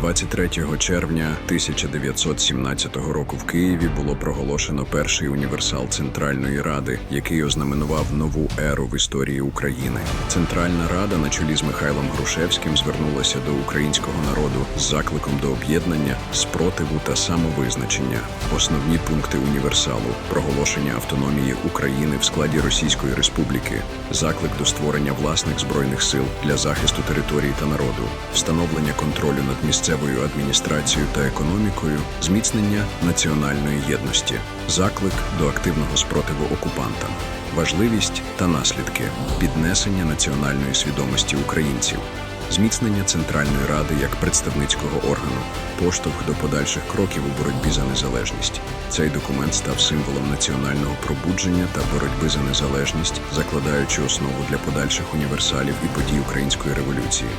23 червня 1917 року в Києві було проголошено перший універсал Центральної Ради, який ознаменував нову еру в історії України. Центральна Рада на чолі з Михайлом Грушевським звернулася до українського народу з закликом до об'єднання, спротиву та самовизначення. Основні пункти універсалу проголошення автономії України в складі Російської Республіки, заклик до створення власних збройних сил для захисту території та народу, встановлення контролю над місцевою адміністрацією та економікою, зміцнення національної єдності, заклик до активного спротиву окупантам, важливість та наслідки піднесення національної свідомості українців. Зміцнення Центральної Ради як представницького органу, поштовх до подальших кроків у боротьбі за незалежність. Цей документ став символом національного пробудження та боротьби за незалежність, закладаючи основу для подальших універсалів і подій української революції.